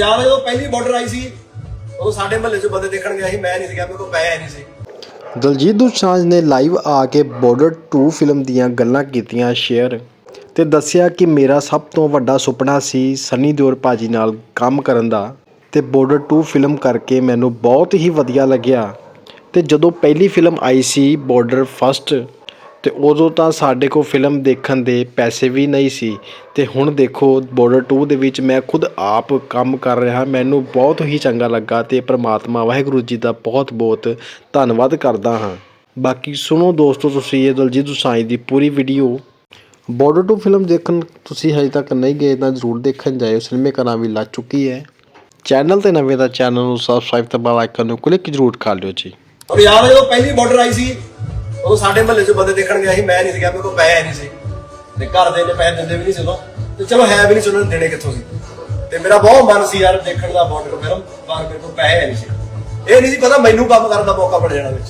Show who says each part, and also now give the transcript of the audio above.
Speaker 1: ਔਰ ਜਦੋਂ ਪਹਿਲੀ ਬਾਰਡਰ ਆਈ ਸੀ ਉਹ ਸਾਡੇ ਮਹੱਲੇ 'ਚ ਬੰਦੇ ਦੇਖਣ ਗਿਆ ਸੀ, ਮੈਂ ਨਹੀਂ ਸੀ ਮੇਰੇ ਕੋਲ ਪੈਸੇ ਨਹੀਂ ਸੀ।
Speaker 2: ਦਲਜੀਤ ਦੋਸਾਂਝ ਨੇ ਲਾਈਵ ਆ ਕੇ ਬਾਰਡਰ 2 ਫਿਲਮ ਦੀਆਂ ਗੱਲਾਂ ਕੀਤੀਆਂ ਸ਼ੇਅਰ ਤੇ ਦੱਸਿਆ ਕਿ ਮੇਰਾ ਸਭ ਤੋਂ ਵੱਡਾ ਸੁਪਨਾ ਸੀ ਸਨੀ ਦਿਓਲ ਭਾਜੀ ਨਾਲ ਕੰਮ ਕਰਨ ਦਾ ਤੇ ਬਾਰਡਰ 2 ਫਿਲਮ ਕਰਕੇ ਮੈਨੂੰ ਬਹੁਤ ਹੀ ਵਧੀਆ ਲੱਗਿਆ ਤੇ ਜਦੋਂ ਪਹਿਲੀ ਫਿਲਮ ਆਈ ਸੀ ਬਾਰਡਰ ਫਸਟ ਅਤੇ ਉਦੋਂ ਤਾਂ ਸਾਡੇ ਕੋਲ ਫਿਲਮ ਦੇਖਣ ਦੇ ਪੈਸੇ ਵੀ ਨਹੀਂ ਸੀ। ਅਤੇ ਹੁਣ ਦੇਖੋ ਬੋਡਰ ਟੂ ਦੇ ਵਿੱਚ ਮੈਂ ਖੁਦ ਆਪ ਕੰਮ ਕਰ ਰਿਹਾ। ਮੈਨੂੰ ਬਹੁਤ ਹੀ ਚੰਗਾ ਲੱਗਾ ਅਤੇ ਪਰਮਾਤਮਾ ਵਾਹਿਗੁਰੂ ਜੀ ਦਾ ਬਹੁਤ ਬਹੁਤ ਧੰਨਵਾਦ ਕਰਦਾ ਹਾਂ। ਬਾਕੀ ਸੁਣੋ ਦੋਸਤੋ ਤੁਸੀਂ ਇਹ ਦਲਜੀਤ ਦੋਸਾਂਝ ਦੀ ਪੂਰੀ ਵੀਡੀਓ। ਬਾਰਡਰ ਟੂ ਫਿਲਮ ਦੇਖਣ ਤੁਸੀਂ ਹਜੇ ਤੱਕ ਨਹੀਂ ਗਏ ਤਾਂ ਜ਼ਰੂਰ ਦੇਖਣ ਜਾਇਓ। ਸਿਨੇਮੇ ਘਰਾਂ ਵੀ ਲੱਗ ਚੁੱਕੀ ਹੈ। ਚੈਨਲ ਤੇ ਨਵੇਂ ਦਾ ਚੈਨਲ ਨੂੰ ਸਬਸਕ੍ਰਾਈਬ ਤੇ ਬੈਲ ਆਈਕਨ ਨੂੰ ਕਲਿੱਕ ਜ਼ਰੂਰ ਕਰ ਲਿਓ ਜੀ।
Speaker 1: ਯਾਦ ਹੈ ਜਦੋਂ ਪਹਿਲੀ ਬਾਰਡਰ ਆਈ ਸੀ। ਉਦੋਂ ਸਾਡੇ ਮਹੱਲੇ 'ਚ ਬੰਦੇ ਦੇਖਣ ਗਿਆ ਸੀ, ਮੈਂ ਨਹੀਂ ਸੀਗਾ ਮੇਰੇ ਕੋਲ ਪੈਸੇ ਨਹੀਂ ਸੀ। ਤੇ ਘਰ ਦੇ ਨੇ ਪੈਸੇ ਦਿੰਦੇ ਵੀ ਨਹੀਂ ਸੀ ਉਦੋਂ। ਤੇ ਚਲੋ ਹੈ ਵੀ ਨਹੀਂ ਸੀ ਉਹਨਾਂ ਨੇ ਦੇਣੇ ਕਿੱਥੋਂ ਸੀ। ਤੇ ਮੇਰਾ ਬਹੁਤ ਮਨ ਸੀ ਯਾਰ ਦੇਖਣ ਦਾ ਬਾਰਡਰ ਫਿਲਮ ਪਰ ਮੇਰੇ ਕੋਲ ਪੈਸੇ ਨਹੀਂ ਸੀ। ਇਹ ਨਹੀਂ ਸੀ ਪਤਾ ਮੈਨੂੰ ਕੰਮ ਕਰਨ ਦਾ ਮੌਕਾ ਮਿਲ ਜਾਣਾ ਵਿੱਚ।